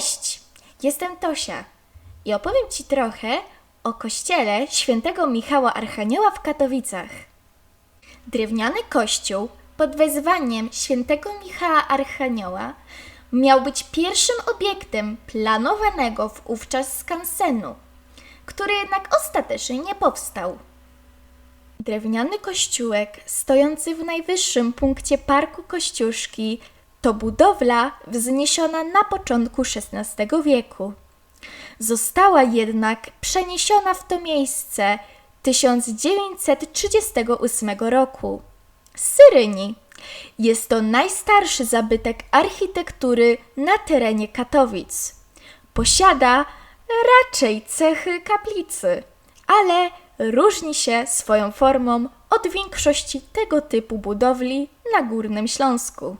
Cześć, jestem Tosia i opowiem Ci trochę o kościele świętego Michała Archanioła w Katowicach. Drewniany kościół pod wezwaniem świętego Michała Archanioła miał być pierwszym obiektem planowanego wówczas skansenu, który jednak ostatecznie nie powstał. Drewniany kościółek, stojący w najwyższym punkcie parku Kościuszki, to budowla wzniesiona na początku XVI wieku. Została jednak przeniesiona w to miejsce 1938 roku. Syryni. Jest to najstarszy zabytek architektury na terenie Katowic. Posiada raczej cechy kaplicy, ale różni się swoją formą od większości tego typu budowli na Górnym Śląsku.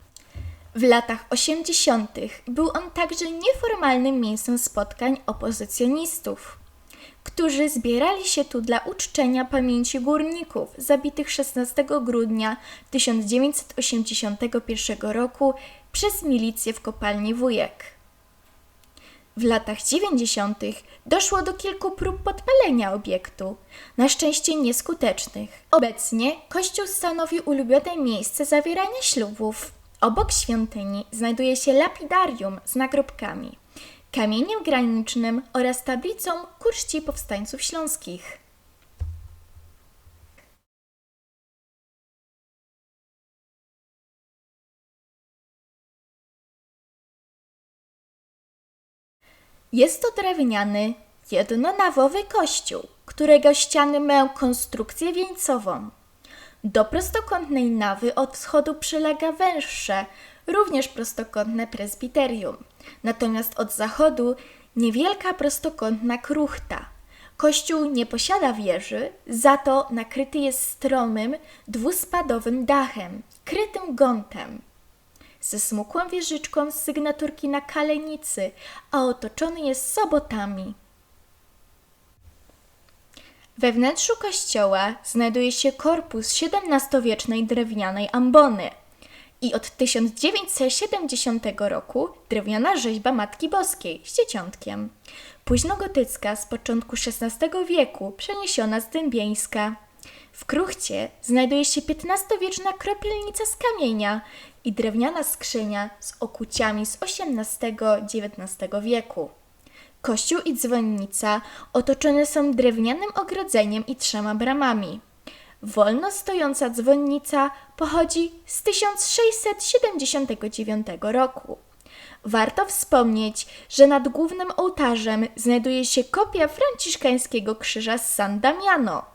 W latach 80. był on także nieformalnym miejscem spotkań opozycjonistów, którzy zbierali się tu dla uczczenia pamięci górników zabitych 16 grudnia 1981 roku przez milicję w kopalni Wujek. W latach 90. doszło do kilku prób podpalenia obiektu, na szczęście nieskutecznych. Obecnie kościół stanowi ulubione miejsce zawierania ślubów. Obok świątyni znajduje się lapidarium z nagrobkami, kamieniem granicznym oraz tablicą ku powstańców śląskich. Jest to drewniany, jednonawowy kościół, którego ściany mają konstrukcję wieńcową. Do prostokątnej nawy od wschodu przylega węższe, również prostokątne prezbiterium, natomiast od zachodu niewielka prostokątna kruchta. Kościół nie posiada wieży, za to nakryty jest stromym, dwuspadowym dachem, krytym gątem ze smukłą wieżyczką z sygnaturki na kalenicy, a otoczony jest sobotami. We wnętrzu kościoła znajduje się korpus XVII-wiecznej drewnianej ambony i od 1970 roku drewniana rzeźba Matki Boskiej z dzieciątkiem. Późnogotycka z początku XVI wieku przeniesiona z Dębieńska. W kruchcie znajduje się XV-wieczna kropielnica z kamienia i drewniana skrzynia z okuciami z XVIII-XIX wieku. Kościół i dzwonnica otoczone są drewnianym ogrodzeniem i trzema bramami. Wolno stojąca dzwonnica pochodzi z 1679 roku. Warto wspomnieć, że nad głównym ołtarzem znajduje się kopia franciszkańskiego krzyża z San Damiano.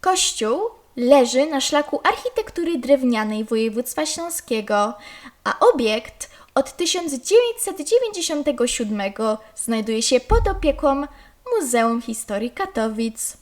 Kościół leży na szlaku architektury drewnianej województwa śląskiego, a obiekt od 1997 znajduje się pod opieką Muzeum Historii Katowic.